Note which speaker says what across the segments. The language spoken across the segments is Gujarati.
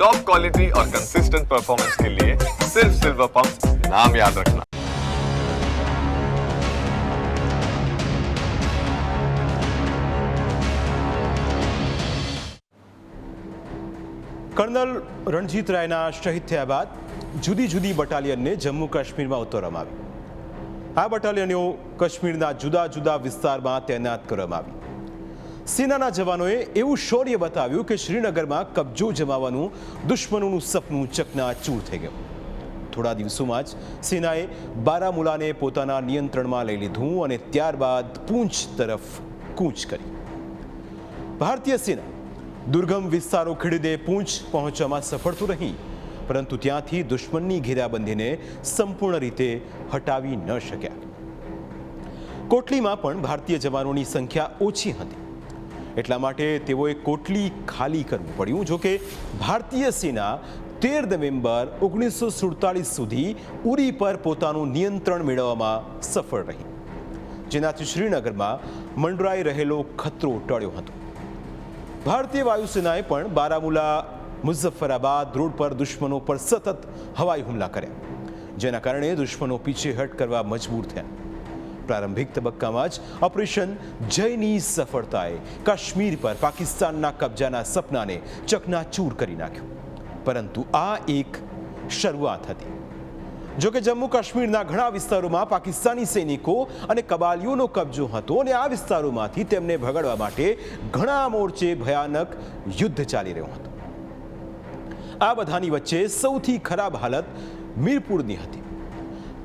Speaker 1: टॉप क्वालिटी और कंसिस्टेंट परफॉर्मेंस के लिए सिर्फ सिल्वर पंप नाम याद रखना
Speaker 2: કર્નલ રણજીત રાયના શહીદ થયા બાદ જુદી જુદી બટાલિયનને જમ્મુ કાશ્મીરમાં ઉતરવામાં આવી આ બટાલિયનો કાશ્મીરના જુદા જુદા વિસ્તારમાં તૈનાત કરવામાં આવી સેનાના જવાનોએ એવું શૌર્ય બતાવ્યું કે શ્રીનગરમાં કબજો જમાવવાનું દુશ્મનોનું સપનું ચકનાચૂર થઈ ગયું. થોડા દિવસોમાં જ સેનાએ બારામુલાને પોતાના નિયંત્રણમાં લઈ લીધું અને ત્યારબાદ પૂંછ તરફ કૂચ કરી. ભારતીય સેના દુર્ગમ વિસ્તારો ખેડીને પૂંછ પહોંચવામાં સફળ તો રહી, પરંતુ ત્યાંથી દુશ્મનની ઘેરાબંધીને સંપૂર્ણ રીતે હટાવી ન શક્યા. કોટલીમાં પણ ભારતીય જવાનોની સંખ્યા ઓછી હતી. એટલા માટે તેઓએ કોટલી ખાલી કરવું પડ્યું. જોકે ભારતીય સેના તેર નવેમ્બર ઓગણીસો સુડતાલીસ સુધી ઉરી પર પોતાનું નિયંત્રણ મેળવવામાં સફળ રહી. જેનાથી શ્રીનગરમાં મંડરાઈ રહેલો ખતરો ટળ્યો હતો. ભારતીય વાયુસેનાએ પણ બારામુલા, મુઝફ્ફરાબાદ રોડ પર દુશ્મનો પર સતત હવાઈ હુમલા કર્યા, જેના કારણે દુશ્મનો પીછેહટ કરવા મજબૂર થયા. પ્રારંભિક તબક્કામાં જ ઓપરેશન જયની સફળતાએ કાશ્મીર પર પાકિસ્તાનના કબજાના સપનાને ચકનાચૂર કરી નાખ્યું. પરંતુ આ એક શરૂઆત હતી. જોકે જમ્મુ કાશ્મીરના ઘણા વિસ્તારોમાં પાકિસ્તાની સૈનિકો અને કબાલીઓનો કબજો હતો અને આ વિસ્તારોમાંથી તેમને ભગાડવા માટે ઘણા મોરચે ભયાનક યુદ્ધ ચાલી રહ્યું હતું. આ બધાની વચ્ચે સૌથી ખરાબ હાલત મીરપુરની હતી.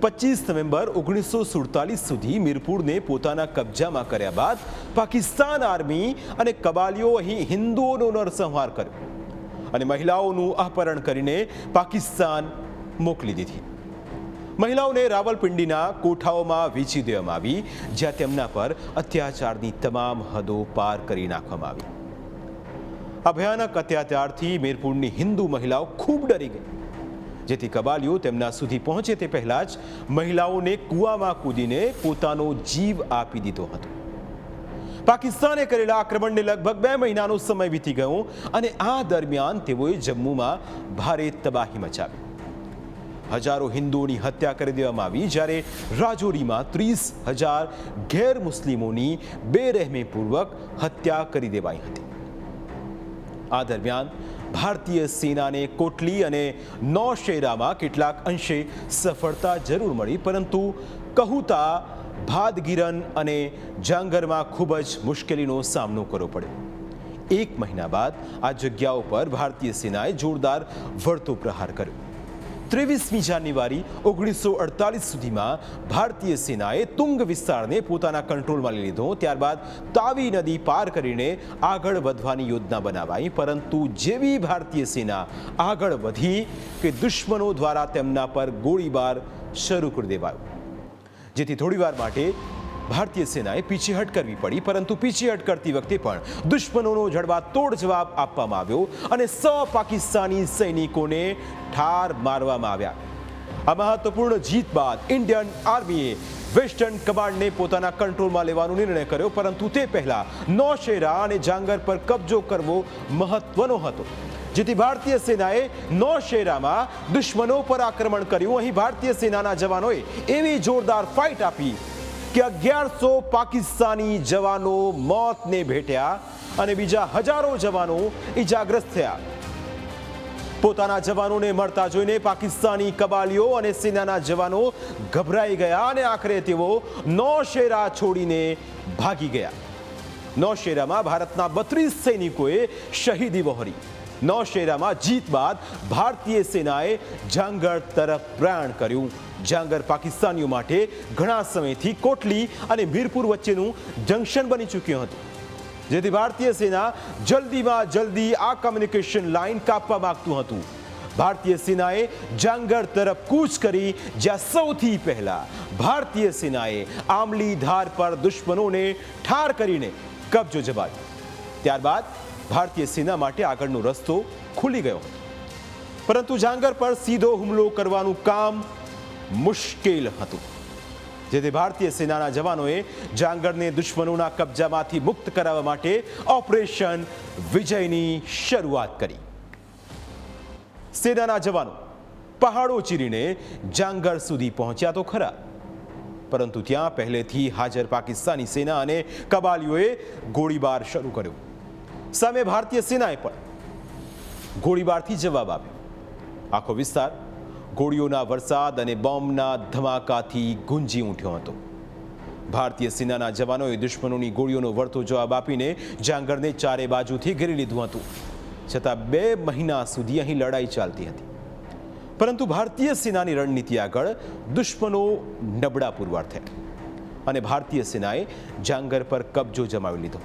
Speaker 2: પચીસ નવેમ્બર ઓગણીસો સુડતાલીસ સુધી મીરપુરને પોતાના કબજામાં કર્યા બાદ પાકિસ્તાન આર્મી અને કબાલીઓ અહીં હિન્દુઓનો નરસંહાર કર્યો અને મહિલાઓનું અપહરણ કરીને પાકિસ્તાન મોકલી દીધી. મહિલાઓને રાવલપિંડીના કોઠાઓમાં વેચી દેવામાં આવી, જ્યાં તેમના પર અત્યાચારની તમામ હદો પાર કરી નાખવામાં આવી. આ ભયાનક અત્યાચારથી મીરપુરની હિન્દુ મહિલાઓ ખૂબ ડરી ગઈ. જેથી કબાલીઓ તેમના સુધી પહોંચે તે પહેલાં જ મહિલાઓને કૂવામાં કૂદીને પોતાનો જીવ આપી દીધો હતો. પાકિસ્તાને કરેલા આક્રમણને લગભગ બે મહિનાનો સમય વીતી ગયો અને આ દરમિયાન તેઓએ જમ્મુમાં ભારે તબાહી મચાવી. હજારો હિન્દુઓની હત્યા કરી દેવામાં આવી જ્યારે રાજૌરીમાં ત્રીસ હજાર ગેર મુસ્લિમોની બેરહેમીપૂર્વક હત્યા કરી દેવાઈ હતી. આ દરમિયાન ભારતીય સેનાને કોટલી અને નૌશેરામાં કેટલાક અંશે સફળતા જરૂર મળી, પરંતુ કહુતા ભાદગીરન અને જાંગરમાં ખૂબ જ મુશ્કેલીનો સામનો કરવો પડ્યો. એક મહિના બાદ આ જગ્યાઓ પર ભારતીય સેનાએ જોરદાર વળતો પ્રહાર કર્યો. ત્રેવીસમી જાન્યુઆરી ઓગણીસો અડતાલીસ સુધીમાં ભારતીય સેનાએ તુંગ વિસ્તારને પોતાના કંટ્રોલમાં લઈ લીધો. ત્યારબાદ તાવી નદી પાર કરીને આગળ વધવાની યોજના બનાવાઈ. પરંતુ જેવી ભારતીય સેના આગળ વધી કે દુશ્મનો દ્વારા તેમના પર ગોળીબાર શરૂ કરી દેવાયો. જેથી થોડીવાર માટે ભારતીય સેનાએ પીછેહટ કરવી પડી, પરંતુ પીછેહટ કરતી વખતે પણ દુશ્મનોનો જડબા તોડ જવાબ આપવામાં આવ્યો અને સ પાકિસ્તાની સૈનિકોને ઠાર મારવામાં આવ્યા. આ મહત્વપૂર્ણ જીત બાદ ઇન્ડિયન આર્મીએ વેસ્ટર્ન કમાન્ડને પોતાના કંટ્રોલમાં લેવાનો નિર્ણય કર્યો, પરંતુ તે પહેલા નૌશેરા અને જાંગર પર કબજો કરવો મહત્વનો હતો. જેથી ભારતીય સેનાએ નૌશેરામાં દુશ્મનો પર આક્રમણ કર્યું. અહીં ભારતીય સેનાના જવાનોએ એવી જોરદાર ફાઇટ આપી કે અગિયારસો પાકિસ્તાની જવાનો મોતને ભેટ્યા અને બીજા હજારો જવાનો ઈજાગ્રસ્ત થયા. પોતાના જવાનોને મળતા જોઈને પાકિસ્તાની કબાલીઓ અને સેનાના જવાનો ગભરાઈ ગયા અને આખરે તેઓ નૌશેરા છોડીને ભાગી ગયા. નૌશેરામાં ભારતના બત્રીસ સૈનિકોએ શહીદી વહોરી. નૌશેરામાં જીત બાદ ભારતીય સેનાએ જાંગર તરફ પ્રયાણ કર્યું. જાંગર પાકિસ્તાનીઓ માટે ઘણા સમયથી કોટલી અને મીરપુર વચ્ચેનું જંકશન બની ચૂક્યું હતું. જેથી ભારતીય સેના જલ્દીમાં જલ્દી આ કમ્યુનિકેશન લાઇન કાપવા માંગતું હતું. ભારતીય સેનાએ જાંગર તરફ કૂચ કરી જ્યાં સૌથી પહેલા ભારતીય સેનાએ આમલી ધાર પર દુશ્મનોને ઠાર કરીને કબજો જમાવ્યો. ત્યારબાદ ભારતીય સેના માટે આગળનો રસ્તો ખુલી ગયો હતો. પરંતુ જાંગર પર સીધો હુમલો કરવાનું કામ મુશ્કેલ હતું. જેથી ભારતીય સેનાના જવાનોએ જાંગરને દુશ્મનોના કબજામાંથી મુક્ત કરાવવા માટે ઓપરેશન વિજયની શરૂઆત કરી. સેનાના જવાનો પહાડો ચીરીને જાંગર સુધી પહોંચ્યા તો ખરા. પરંતુ ત્યાં પહેલેથી હાજર પાકિસ્તાની સેના અને કબાલીઓએ ગોળીબાર શરૂ કર્યો. સામે ભારતીય સેનાએ પણ ગોળીબારથી જવાબ આપ્યો. આખો વિસ્તાર ગોળીઓના વરસાદ અને બોમ્બના ધમાકાથી ગુંજી ઉઠ્યો હતો. ભારતીય સેનાના જવાનોએ દુશ્મનોની ગોળીઓનો વળતો જવાબ આપીને જાંગરને ચારે બાજુથી ઘેરી લીધું હતું. છતાં બે મહિના સુધી અહીં લડાઈ ચાલતી હતી. પરંતુ ભારતીય સેનાની રણનીતિ આગળ દુશ્મનો નબળા પુરવાર થયા. અને ભારતીય સેનાએ જાંગર પર કબજો જમાવી લીધો.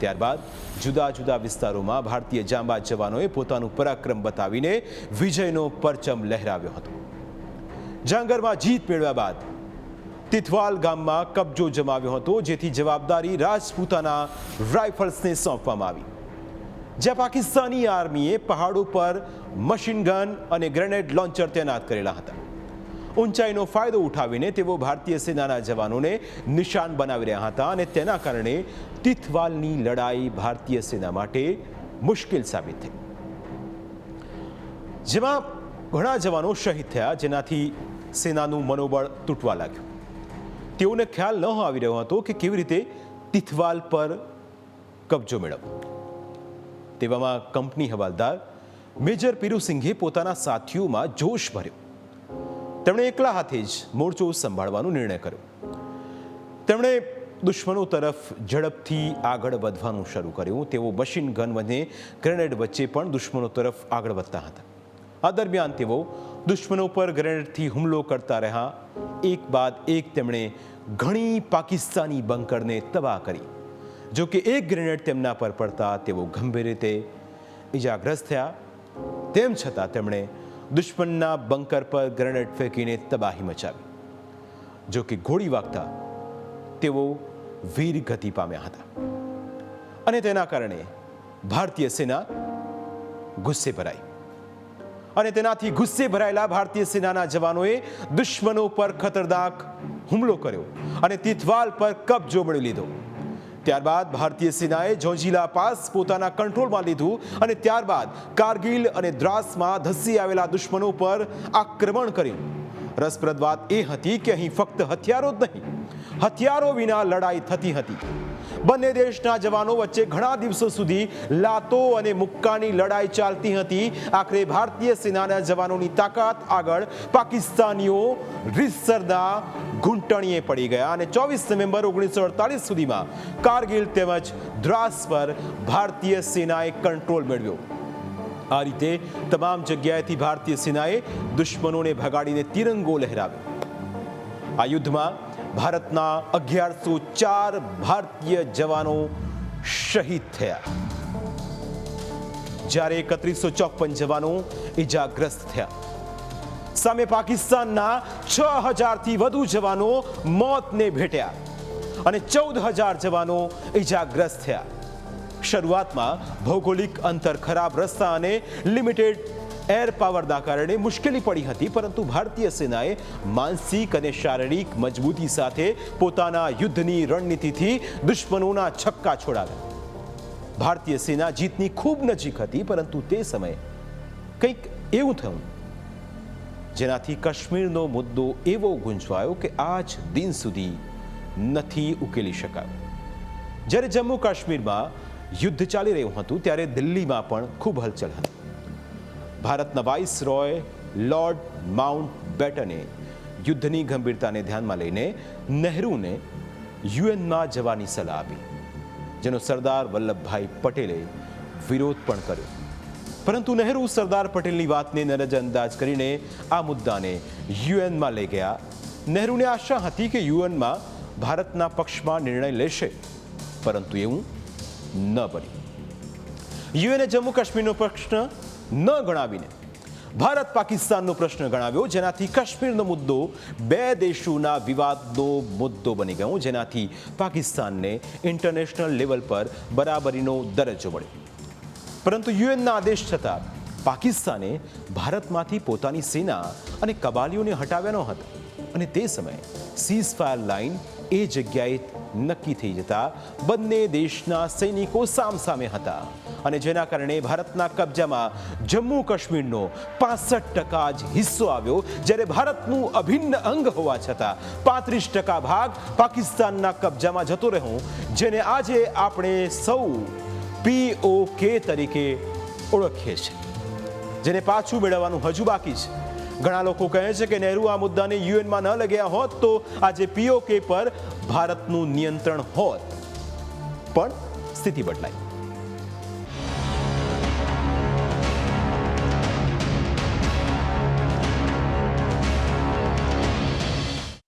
Speaker 2: ત્યારબાદ જુદા જુદા વિસ્તારોમાં ભારતીય જાંબાજ જવાનોએ પોતાનું પરાક્રમ બતાવીને વિજયનો પરચમ લહેરાવ્યો હતો. જાંગરમાં જીત મેળવ્યા બાદ તિથવાલ ગામમાં કબજો જમાવ્યો હતો, જેથી જવાબદારી રાજપૂતાના રાઇફલ્સને સોંપવામાં આવી. જ્યાં પાકિસ્તાની આર્મીએ પહાડો પર મશીનગન અને ગ્રેનેડ લોન્ચર તૈનાત કરેલા હતા. ઊંચાઈનો ફાયદો ઉઠાવીને તેઓ ભારતીય સેનાના જવાનોને નિશાન બનાવી રહ્યા હતા અને તેના કારણે તિથવાલની લડાઈ ભારતીય સેના માટે મુશ્કેલ સાબિત થઈ. જેમાં ઘણા જવાનો શહીદ થયા, જેનાથી સેનાનું મનોબળ તૂટવા લાગ્યું. તેઓને ખ્યાલ ન આવી રહ્યો હતો કે કેવી રીતે તિથવાલ પર કબજો મેળવવો. તેવામાં કંપની હવાલદાર મેજર પીરુસિંઘે પોતાના સાથીઓમાં જોશ ભર્યો. તેમણે એકલા હાથે જ મોરચો સંભાળવાનો નિર્ણય કર્યો. તેમણે દુશ્મનો તરફ ઝડપથી આગળ વધવાનું શરૂ કર્યું. તેઓ મશીન ગન અને ગ્રેનેડ વચ્ચે પણ દુશ્મનો તરફ આગળ વધતા હતા. આ દરમિયાન તેઓ દુશ્મનો પર ગ્રેનેડથી હુમલો કરતા રહ્યા. એક બાદ એક તેમણે ઘણી પાકિસ્તાની બંકરને તબાહ કરી. જો કે એક ગ્રેનેડ તેમના પર પડતા તેઓ ગંભીર રીતે ઇજાગ્રસ્ત થયા. તેમ છતાં તેમણે દુશ્મનના બંકર પર ગ્રેનેડ ફેંકીને તબાહી મચાવી. જો કે ગોળી વાગતા તેઓ વીર ગતિ પામ્યા હતા. અને તેના કારણે ભારતીય સેના ગુસ્સે ભરાઈ. અને તેનાથી ગુસ્સે ભરાયેલા ભારતીય સેનાના જવાનોએ દુશ્મનો પર ખતરનાક હુમલો કર્યો અને તિથવાલ પર કબજો મેળવી લીધો. ત્યારબાદ ભારતીય સેનાએ ઝોંઝીલા પાસ પોતાના કંટ્રોલમાં લીધું અને ત્યારબાદ કારગિલ અને દ્રાસમાં ધસી આવેલા દુશ્મનો પર આક્રમણ કર્યું. રસપ્રદ વાત એ હતી કે અહીં ફક્ત હથિયારો જ નહીં, હથિયારો વિના લડાઈ થતી હતી. બંને દેશના જવાનો વચ્ચે ઘણા દિવસો સુધી લાતો અને મુક્કાની લડાઈ ચાલતી હતી. આખરે ભારતીય સેનાના જવાનોની તાકાત આગળ પાકિસ્તાનીઓ રીતસરના ઘૂંટણીએ પડી ગયા અને ચોવીસ નવેમ્બર ઓગણીસો અડતાલીસ સુધીમાં કારગિલ તેમજ દ્રાસ પર ભારતીય સેનાએ કંટ્રોલ મેળવ્યો. આ રીતે તમામ જગ્યાએથી ભારતીય સેનાએ દુશ્મનોને ભગાડીને તિરંગો લહેરાવ્યો. આ યુદ્ધમાં ભારતના અગિયારસો ચાર ભારતીય જવાનો શહીદ થયા. જ્યારે એકત્રીસો ચોપન જવાનો ઇજાગ્રસ્ત થયા. સામે પાકિસ્તાનના છ હજારથી વધુ જવાનો મોતને ભેટ્યા અને ચૌદ હજાર જવાનો ઇજાગ્રસ્ત થયા. શરૂઆતમાં ભૌગોલિક અંતર ખરાબ રસ્તા અને લિમિટેડ એર પાવરના કારણે મુશ્કેલી પડી હતી, પરંતુ ભારતીય સેનાએ માનસિક અને શારીરિક મજબૂતી સાથે પોતાના યુદ્ધની રણનીતિથી દુશ્મનોના છક્કા છોડાવ્યા. ભારતીય સેના જીતની ખૂબ નજીક હતી, પરંતુ તે સમયે કંઈક એવું થયું. જેનાથી કાશ્મીરનો મુદ્દો એવો ગુંજવાયો કે આજ દિન સુધી નથી ઉકેલી શકાયો. જ્યારે જમ્મુ કાશ્મીરમાં યુદ્ધ ચાલી રહ્યું હતું ત્યારે દિલ્હીમાં પણ ખૂબ હલચલ હતી. ભારતના વાઇસ રોય લોર્ડ માઉન્ટ બેટને યુદ્ધની ગંભીરતાને ધ્યાનમાં લઈને નહેરુને યુએનમાં જવાની સલાહ આપી, જેનો સરદાર વલ્લભભાઈ પટેલે વિરોધ પણ કર્યો. પરંતુ નહેરુ સરદાર પટેલની વાતને નજરઅંદાજ કરીને આ મુદ્દાને યુએનમાં લઈ ગયા. નહેરુને આશા હતી કે યુએનમાં ભારતના પક્ષમાં નિર્ણય લેશે, પરંતુ એવું ન બની. યુએને જમ્મુ કાશ્મીરનો પ્રશ્ન ન ગણાવીને ભારત પાકિસ્તાનનો પ્રશ્ન ગણાવ્યો, જેનાથી કાશ્મીરનો મુદ્દો બે દેશોના વિવાદનો મુદ્દો બની ગયો, જેનાથી પાકિસ્તાનને ઇન્ટરનેશનલ લેવલ પર બરાબરીનો દરજ્જો મળ્યો. પરંતુ યુએનના આદેશ છતાં પાકિસ્તાને ભારતમાંથી પોતાની સેના અને કબાલીઓને હટાવ્યા ન હતા અને તે સમયે સીઝ ફાયર લાઇન એ જગ્યાએ નક્કી થઈ જતા બંને દેશના સૈનિકો સામસામે હતા. અને જેના કારણે ભારતના કબજામાં જમ્મુ કાશ્મીરનો પાસઠ ટકા જ હિસ્સો આવ્યો, જ્યારે ભારતનું અભિન્ન અંગ હોવા છતાં પાંત્રીસ ટકા ભાગ પાકિસ્તાનના કબજામાં જતો રહ્યો, જેને આજે આપણે સૌ પીઓકે તરીકે ઓળખીએ છીએ. જેને પાછું મેળવવાનું હજુ બાકી છે. ઘણા લોકો કહે છે કે નહેરુ આ મુદ્દાને યુએનમાં ન લગ્યા હોત તો આજે પીઓકે પર ભારતનું નિયંત્રણ હોત. પણ સ્થિતિ બદલાઈ.